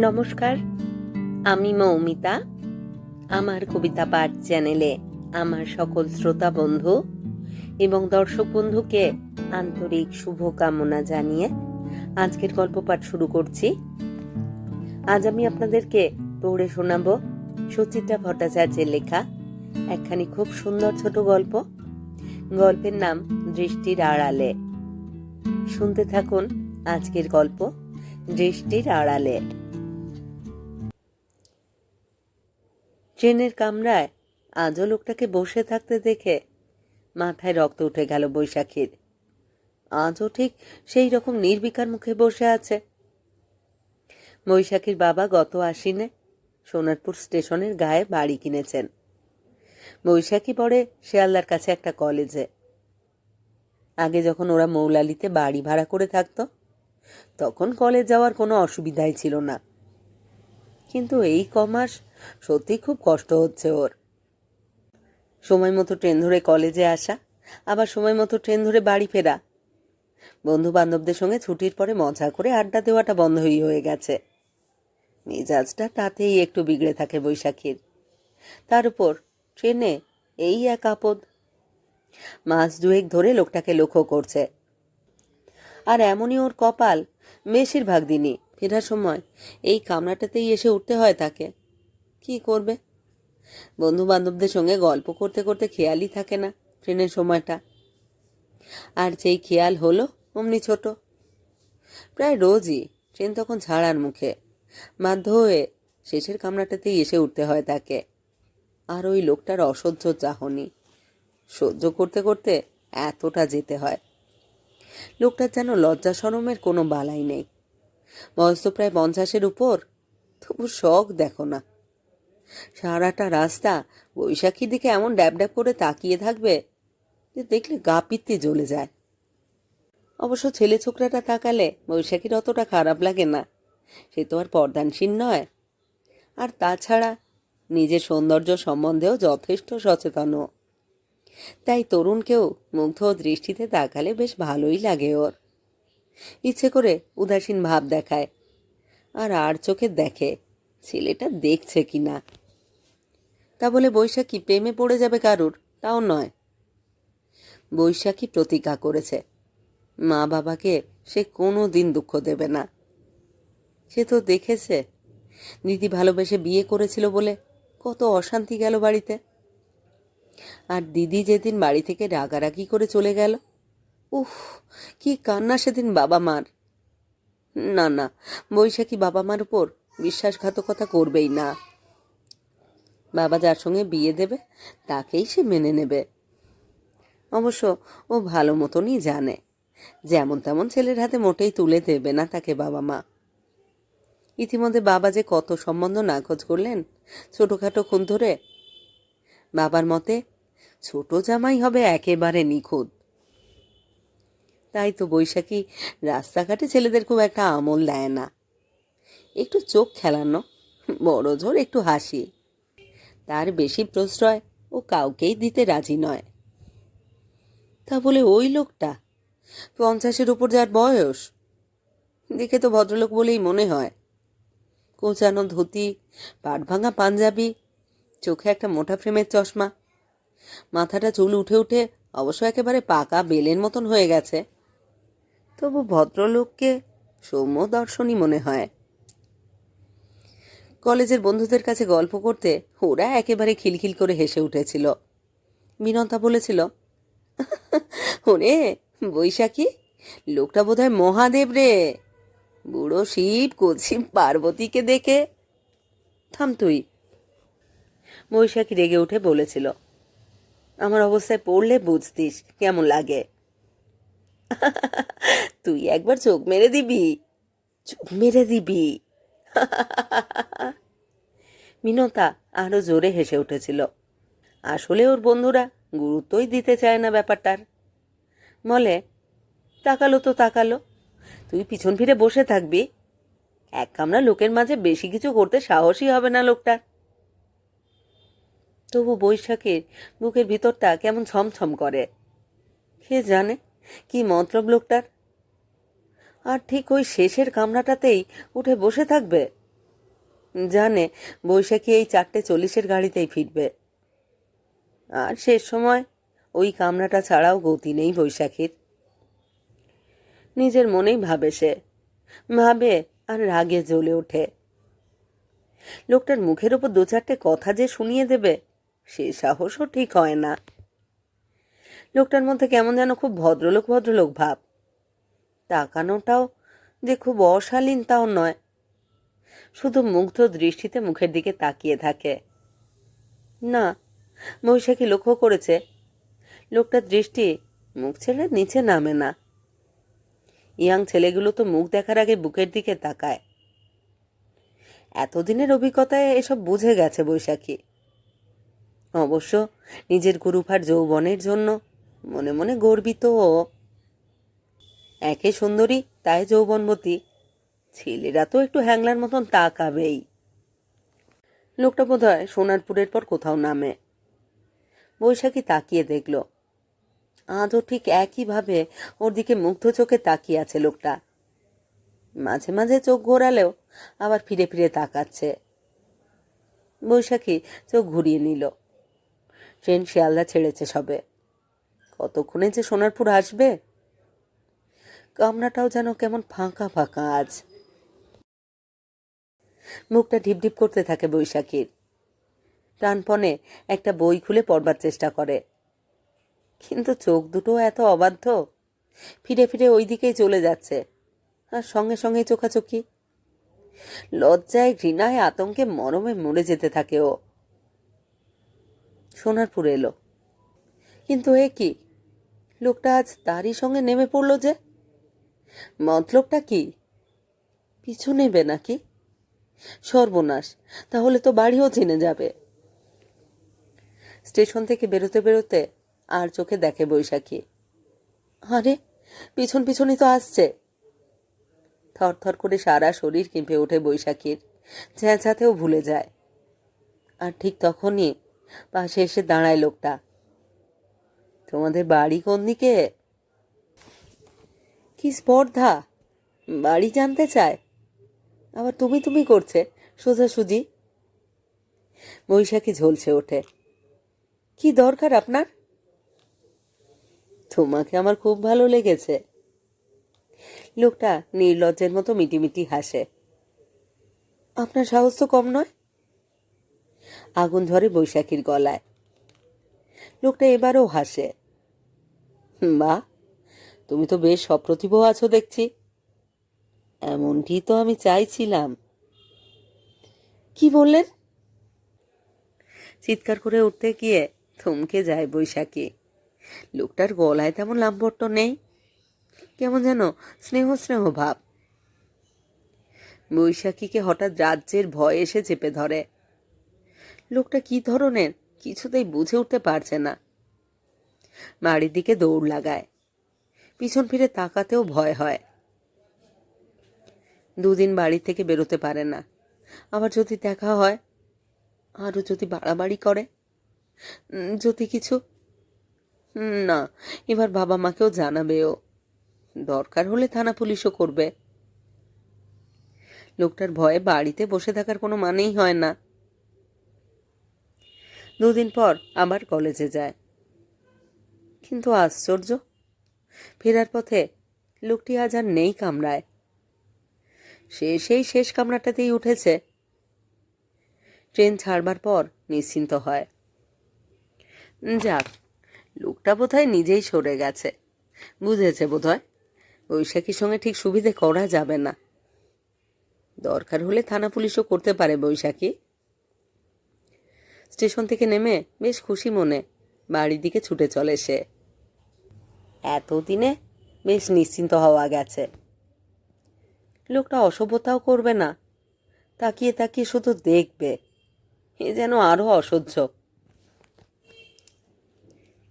নমস্কার, আমি মৌমিতা। আমার কবিতা পাঠ চ্যানেলে আমার সকল শ্রোতা বন্ধু এবং দর্শক বন্ধুকে আন্তরিক শুভকামনা জানিয়ে আজকের গল্প পাঠ শুরু করছি। আজ আমি আপনাদেরকে পড়ে শোনাব সুচিত্রা ভট্টাচার্যের লেখা একখানি খুব সুন্দর ছোট গল্প। গল্পের নাম দৃষ্টির আড়ালে। শুনতে থাকুন আজকের গল্প দৃষ্টির আড়ালে। ট্রেনের কামরায় আজও লোকটাকে বসে থাকতে দেখে মাথায় রক্ত উঠে গেল বৈশাখীর। আজও ঠিক সেই রকম নির্বিকার মুখে বসে আছে। বৈশাখীর বাবা গত আশ্বিনে সোনারপুর স্টেশনের গায়ে বাড়ি কিনেছেন। বৈশাখী পড়ে শিয়ালদার কাছে একটা কলেজে। আগে যখন ওরা মৌলালিতে বাড়ি ভাড়া করে থাকতো, তখন কলেজ যাওয়ার কোনো অসুবিধাই ছিল না। কিন্তু এই কমাস সত্যি খুব কষ্ট হচ্ছে ওর। সময় মতো ট্রেন ধরে কলেজে আসা, আবার সময় মতো ট্রেন ধরে বাড়ি ফেরা। বন্ধু বান্ধবদের সঙ্গে ছুটির পরে মজা করে আড্ডা দেওয়াটা বন্ধই হয়ে গেছে। মেজাজটা তাতেই একটু বিগড়ে থাকে বৈশাখীর। তার উপর ট্রেনে এই এক আপদ। মাস দুয়েক ধরে লোকটাকে লক্ষ্য করছে। আর এমনই ওর কপাল, বেশিরভাগ দিনই। ফেরার সময় এই কামরাটাতেই এসে উঠতে হয় তাকে। কি করবে? বন্ধু বান্ধবদের সঙ্গে গল্প করতে করতে খেয়ালই থাকে না ট্রেনের সময়টা। আর যেই খেয়াল হলো, অমনি ছোট। প্রায় রোজই ট্রেন তখন ছাড়ার মুখে। বাধ্য হয়ে শেষের কামরাটাতেই এসে উঠতে হয় তাকে। আর ওই লোকটার অসহ্য চাহনি। সহ্য করতে করতে এতটা যেতে হয়। লোকটার যেন লজ্জা সরমের কোনো বালাই নেই। বয়স তো প্রায় পঞ্চাশের উপর, তবু শখ দেখো না। সারাটা রাস্তা বৈশাখীর দিকে এমন ড্যাব ড্যাব করে তাকিয়ে থাকবে যে দেখলে গা পিত্তি জ্বলে যায়। অবশ্য ছেলে ছোকরাটা তাকালে বৈশাখীর অতটা খারাপ লাগে না। সে তো আর পর্দানসীন নয়। আর তাছাড়া নিজের সৌন্দর্য সম্বন্ধেও যথেষ্ট সচেতনও তাই তরুণকেও মুগ্ধ দৃষ্টিতে তাকালে বেশ ভালোই লাগে ওর। ইচ্ছে করে উদাসীন ভাব দেখায়। আর আর চোখে দেখে ছেলেটা দেখছে কি না তা বলে বৈশাখী প্রেমে পড়ে যাবে কারুর? তাও নয়। বৈশাখী প্রতিজ্ঞা করেছে। মা বাবাকে সে কোনো দিন দুঃখ দেবে না। সে তো দেখেছে। দিদি ভালোবেসে বিয়ে করেছিল বলে কত অশান্তি গেল বাড়িতে। আর দিদি যেদিন বাড়ি থেকে রাগারাগি করে চলে গেল, উফ, কি কান্না সেদিন বাবা মার। না না, বৈশাখী বাবা মার উপর বিশ্বাসঘাতকতা করবেই না। বাবা যার সঙ্গে বিয়ে দেবে, তাকেই সে মেনে নেবে। অবশ্য ও ভালো মতনই জানে। যেমন তেমন ছেলের হাতে মোটেই তুলে দেবে না তাকে বাবা মা। ইতিমধ্যে বাবা যে কত সম্বন্ধ নাকচ করলেন, ছোটোখাটো খুন ধরে, বাবার মতে ছোট জামাই হবে একেবারে নিখুঁত। তাই তো বৈশাখী রাস্তাঘাটে ছেলেদের খুব একটা আমল দেয় না। একটু চোখ খেলানো, বড় জোর একটু হাসি। তার বেশি প্রশ্রয় ও কাউকেই দিতে রাজি নয়। তা বলে ওই লোকটা? পঞ্চাশের উপর যার বয়স? দেখে তো ভদ্রলোক বলেই মনে হয়। কোচানো ধুতি পাট ভাঙা পাঞ্জাবি, চোখে একটা মোটা ফ্রেমের চশমা। মাথাটা চুল উঠে উঠে অবশ্য একেবারে পাকা বেলের মতন হয়ে গেছে। তবু ভদ্রলোককে সৌম্য দর্শনই মনে হয়। কলেজের বন্ধুদের কাছে গল্প করতে ওরা একেবারে খিলখিল করে হেসে উঠেছিল। বিনতা বলেছিল, ওরে, বৈশাখী, লোকটা বোধহয় মহাদেব রে। বুড়ো শিব কচি পার্বতীকে দেখে থাম তুই। বৈশাখী রেগে উঠে বলেছিল, আমার অবস্থায় পড়লে বুঝতিস কেমন লাগে। তুই একবার চোখ মেরে দিবি, চোখ মেরে দিবি। মিনতা আরও জোরে হেসে উঠেছিল। আসলে ওর বন্ধুরা গুরুত্বই দিতে চায় না ব্যাপারটার। বলে, তাকালো তো, তাকালো। তুই পিছন ফিরে বসে থাকবি। এক কামরা লোকের মাঝে বেশি কিছু করতে সাহসই হবে না লোকটার। তবু বৈশাখের বুকের ভিতরটা কেমন ছমছম করে। কে জানে কি মতলব লোকটার? আর ঠিক ওই শেষের কামরাটাতেই উঠে বসে থাকবে। জানে বৈশাখী এই চারটে চল্লিশের গাড়িতেই ফিরবে। আর শেষ সময় ওই কামরাটা ছাড়াও গতি নেই বৈশাখীর। নিজের মনেই ভাবে সে। ভাবে আর রাগে জ্বলে ওঠে। লোকটার মুখের ওপর দু চারটে কথা যে শুনিয়ে দেবে, সে সাহসও ঠিক হয় না। লোকটার মধ্যে কেমন যেন খুব ভদ্রলোক ভদ্রলোক ভাব। তাকানোটাও যে খুব অশালীন তাও নয়। শুধু মুগ্ধ দৃষ্টিতে মুখের দিকে তাকিয়ে থাকে। না বৈশাখী লক্ষ্য করেছে। লোকটার দৃষ্টি মুখ ছেড়ে নিচে নামে না। ইয়াং ছেলেগুলো তো মুখ দেখার আগে বুকের দিকে তাকায়। এতদিনের অভিজ্ঞতায় এসব বুঝে গেছে বৈশাখী। অবশ্য নিজের গুরুভার যৌবনের জন্য মনে মনে গর্বিত একে সুন্দরী, তাই যৌবনবতী। ছেলেরা তো একটু হ্যাংলার মতন তাকাবেই। লোকটা বোধ হয় সোনারপুরের পর কোথাও নামে। বৈশাখী তাকিয়ে দেখল। আজও ঠিক একইভাবে ওর দিকে মুগ্ধ চোখে তাকিয়ে আছে লোকটা। মাঝে মাঝে চোখ ঘোরালেও আবার ফিরে ফিরে তাকাচ্ছে। বৈশাখী চোখ ঘুরিয়ে নিল। ট্রেন শিয়ালদা ছেড়েছে সবে। কতক্ষণে যে সোনারপুর আসবে? কামরাটাও যেন কেমন ফাঁকা ফাঁকা আজ। মুখটা ঢিপ ঢিপ করতে থাকে বৈশাখীর। টানপনে একটা বই খুলে পড়বার চেষ্টা করে। কিন্তু চোখ দুটো এত অবাধ্য। ফিরে ফিরে ওই দিকেই চলে যাচ্ছে। আর সঙ্গে সঙ্গে চোখাচোখি। লজ্জায়, ঘৃণায়, আতঙ্কে মরমে মরে যেতে থাকে ও। সোনারপুর এলো। কিন্তু এ কি? লোকটা আজ তারই সঙ্গে নেমে পড়ল যে। মতলবটা কি? পিছু নেবে নাকি? সর্বনাশ, তাহলে তো বাড়িও চিনে যাবে। স্টেশন থেকে বেরোতে বেরোতে আর চোখে দেখে বৈশাখী। আরে, পিছন পিছনই তো আসছে। থরথর করে সারা শরীর কেঁপে ওঠে বৈশাখীর। চেঁচাতেও ভুলে যায়। আর ঠিক তখনই পাশে এসে দাঁড়ায় লোকটা। তোমাদের বাড়ি কোন দিকে? কি স্পর্ধা? বাড়ি জানতে চায়। আবার তুমি তুমি করছে, সোজাসুজি। বৈশাখী ঝলছে ওঠে। কি দরকার আপনার? তোমাকে আমার খুব ভালো লেগেছে। লোকটা নির্লজ্জের মতো মিটিমিটি হাসে। আপনার সাহস তো কম নয়? আগুন ধরে বৈশাখীর গলায়। লোকটা এবারও হাসে। বা তুমি তো বেশ সপ্রতিভ আছো দেখছি। এমনটি তো আমি চাইছিলাম। কি বললেন? চিৎকার করে উঠতে গিয়ে থমকে যায় বৈশাখী। লোকটার গলায় তেমন লাম্বট্ট নেই। কেমন যেন স্নেহ স্নেহ ভাব। বৈশাখীকে হঠাৎ রাজ্যের ভয় এসে চেপে ধরে। লোকটা কি ধরনের কিছুতেই বুঝে উঠতে পারছে না। বাড়ির দিকে দৌড় লাগায়। পিছন ফিরে তাকাতেও ভয় হয়। দুদিন বাড়ি থেকে বেরোতে পারে না। আবার যদি দেখা হয়, আরও যদি বাড়াবাড়ি করে যদি কিছু না, এবার বাবা মাকেও জানাবে ও দরকার হলে থানা পুলিশও করবে। লোকটার ভয়ে বাড়িতে বসে থাকার কোনো মানেই হয় না। দুদিন পর আবার কলেজে যায়। কিন্তু আশ্চর্য ফেরার পথে লোকটি আজ আর নেই কামরায়। সে সেই শেষ কামরাটাতেই উঠেছে। ট্রেন ছাড়বার পর নিশ্চিন্ত হয়। যাক, লোকটা বোধহয় নিজেই সরে গেছে। বুঝেছে বোধহয়, বৈশাখীর সঙ্গে ঠিক সুবিধে করা যাবে না। দরকার হলে থানা পুলিশও করতে পারে বৈশাখী। স্টেশন থেকে নেমে বেশ খুশি মনে বাড়ির দিকে ছুটে চলে সে। এতদিনে বেশ নিশ্চিন্ত হওয়া গেছে। লোকটা অসভ্যতাও করবে না, তাকিয়ে তাকিয়ে শুধু দেখবে, এ যেন আরও অসহ্য।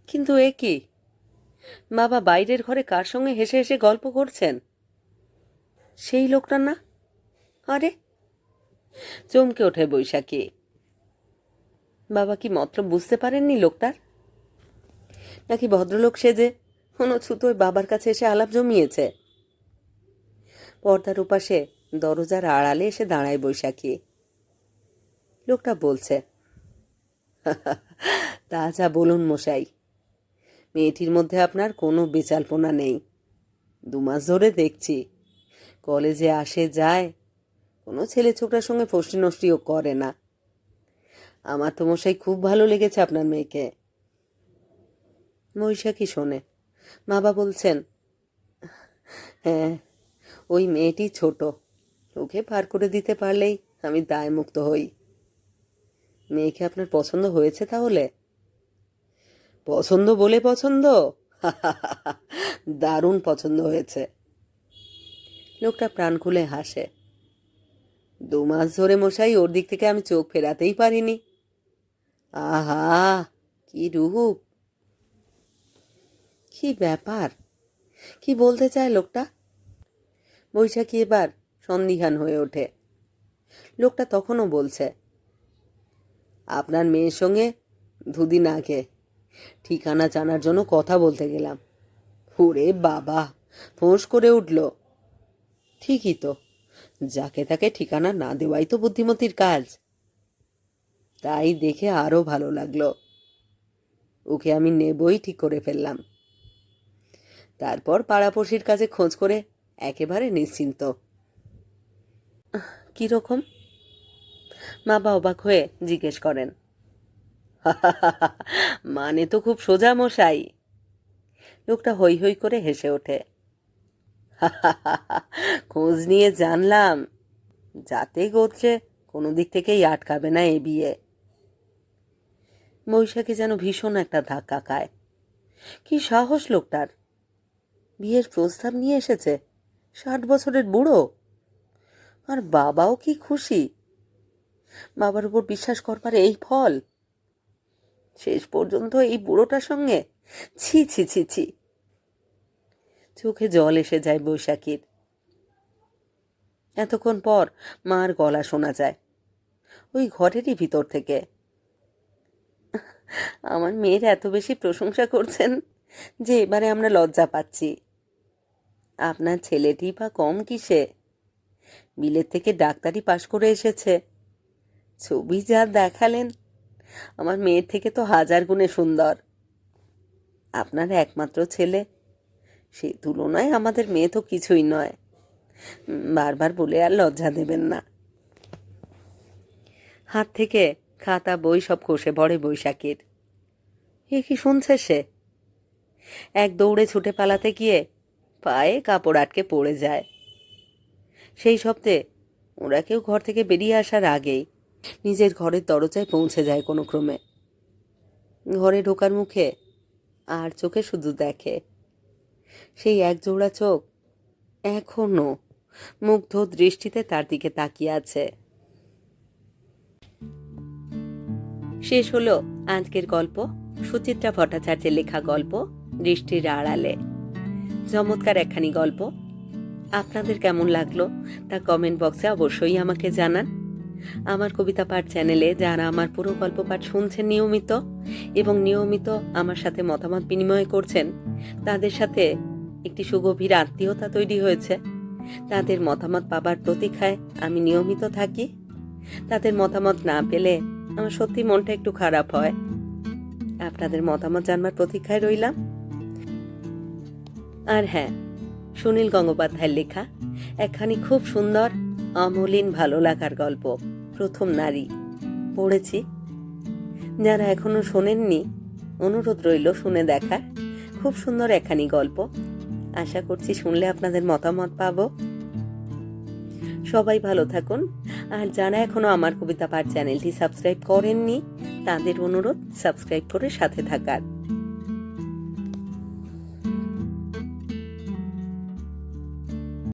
কিন্তু এ কি? বাবা বাইরের ঘরে কার সঙ্গে হেসে হেসে গল্প করছেন? সেই লোকটা না? আরে, চমকে ওঠে বৈশাখী। বাবা কি মতলব বুঝতে পারেননি লোকটার? নাকি ভদ্রলোক সেজে কোনো ছুতোয় বাবার কাছে এসে আলাপ জমিয়েছে। পর্দার উপাসে দরজার আড়ালে এসে দাঁড়ায় বৈশাখী। লোকটা বলছে তা যা বলুন মশাই, মেয়েটির মধ্যে আপনার কোনো বেচালপনা নেই। দু মাস ধরে দেখছি, কলেজে আসে যায়, কোনো ছেলে ছোকরার সঙ্গে ফষ্টি নষ্টিও করে না। আমার তো মশাই খুব ভালো লেগেছে আপনার মেয়েকে। বৈশাখী শোনে বাবা বলছেন হ্যাঁ ওই মেয়েটি ছোট, ওকে পার করে দিতে পারলেই আমি দায় মুক্ত হই মেয়েকে আপনার পছন্দ হয়েছে তাহলে? পছন্দ বলে পছন্দ? দারুণ পছন্দ হয়েছে। লোকটা প্রাণ খুলে হাসে। দু মাস ধরে মশাই, ওর দিক থেকে আমি চোখ ফেরাতেই পারিনি। আহা, কি রূপ! কি ব্যাপার? কি বলতে চায় লোকটা? বৈশাখী এবার সন্দিহান হয়ে ওঠে। লোকটা তখনও বলছে, আপনার মেয়ের সঙ্গে দুদিন আগে ঠিকানা জানার জন্য কথা বলতে গেলাম। ওরে বাবা, ফোঁস করে উঠল। ঠিকই তো, যাকে তাকে ঠিকানা না দেওয়াই তো বুদ্ধিমতির কাজ। তাই দেখে আরও ভালো লাগল। ওকে আমি নেবই ঠিক করে ফেললাম। তারপর পাড়াপড়শির কাছে খোঁজ করে একেবারে নিশ্চিন্ত। কীরকম মা অবাক হয়ে জিজ্ঞেস করেন। মানে তো খুব সোজা মশাই। লোকটা হই হই করে হেসে ওঠে। খোঁজ নিয়ে জানলাম, যাতে গোত্রে কোনো দিক থেকেই আটকাবে না এ বিয়ে। বৈশাখী যেন ভীষণ একটা ধাক্কা খায়। কি সাহস লোকটার। বিয়ের প্রস্তাব নিয়ে এসেছে। ষাট বছরের বুড়ো। আর বাবাও কি খুশি। বাবার উপর বিশ্বাস করবার এই ফল। শেষ পর্যন্ত এই বুড়োটার সঙ্গে ছি ছি ছি ছি। চোখে জল এসে যায় বৈশাখীর। এতক্ষণ পর মার গলা শোনা যায়। ওই ঘরেরই ভিতর থেকে। আমার মেয়ের এত বেশি প্রশংসা করছেন যে এবারে আমরা লজ্জা পাচ্ছি। আপনার ছেলেটি বা কম কিসে? বিলের থেকে ডাক্তারি পাশ করে এসেছে। ছবি যা দেখালেন, আমার মেয়ের থেকে তো হাজার গুণে সুন্দর। আপনার একমাত্র ছেলে, সে তুলনায় আমাদের মেয়ে তো কিছুই নয়। বারবার বলে আর লজ্জা দেবেন না। হাত থেকে খাতা, বই সব কষে পড়ে বৈশাখীর। এ কি শুনছে সে? এক দৌড়ে ছুটে পালাতে গিয়ে পায়ে কাপড় আটকে পড়ে যায়। সেই শব্দে ওরা কেউ ঘর থেকে বেরিয়ে আসার আগেই নিজের ঘরের দরজায় পৌঁছে যায় কোনো ক্রমে। ঘরে ঢোকার মুখে আর চোখে শুধু দেখে। সেই এক জোড়া চোখ এখনও মুগ্ধ দৃষ্টিতে তার দিকে তাকিয়ে আছে। শেষ হলো আজকের গল্প। সুচিত্রা ভট্টাচার্যের লেখা গল্প দৃষ্টির আড়ালে। চমৎকার একখানি গল্প। আপনাদের কেমন লাগল তা কমেন্ট বক্সে অবশ্যই আমাকে জানান। আমার কবিতা পাঠ চ্যানেলে যারা আমার পুরো গল্প পাঠ শুনছেন নিয়মিত এবং নিয়মিত আমার সাথে মতামত বিনিময় করছেন, তাদের সাথে একটি সুগভীর আত্মীয়তা তৈরি হয়েছে। তাদের মতামত পাবার প্রতীক্ষায় আমি নিয়মিত থাকি। তাদের মতামত না পেলে আমার সত্যি মনটা একটু খারাপ হয়। আপনাদের মতামত জানবার প্রতীক্ষায় রইলাম। আর হ্যাঁ সুনীল গঙ্গোপাধ্যায়ের লেখা, একখানি খুব সুন্দর অমলিন ভালো লাগার গল্প, প্রথম নারী, পড়েছি। যারা এখনও শোনেননি, অনুরোধ রইল শুনে দেখার, খুব সুন্দর একখানি গল্প। আশা করছি শুনলে আপনাদের মতামত পাবো। সবাই ভালো থাকুন, আর যারা এখনও আমার কবিতা পাঠ চ্যানেলটি সাবস্ক্রাইব করেননি, তাদের অনুরোধ সাবস্ক্রাইব করে সাথে থাকার।